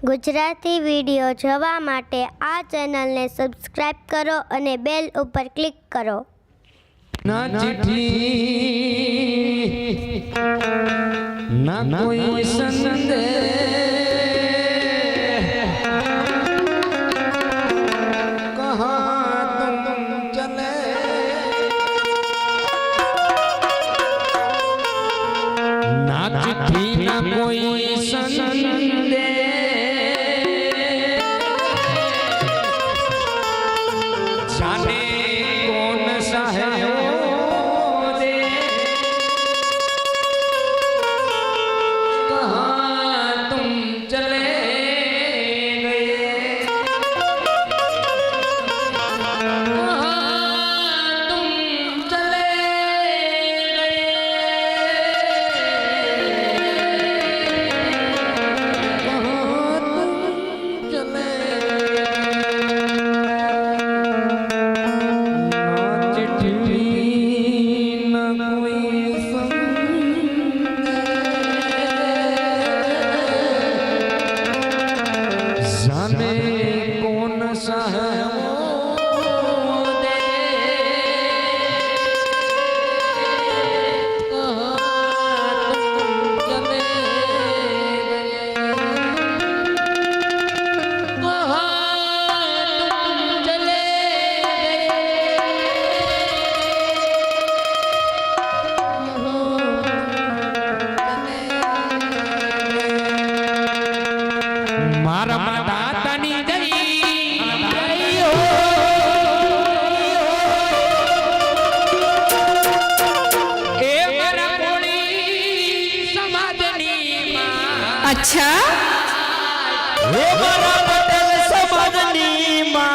Gujarati video જોવા માટે આ ચેનલને સબસ્ક્રાઈબ કરો અને બેલ ઉપર ક્લિક કરો. ના કોઈ સંદેશ अच्छा. हे बरा बदल समाजनी मा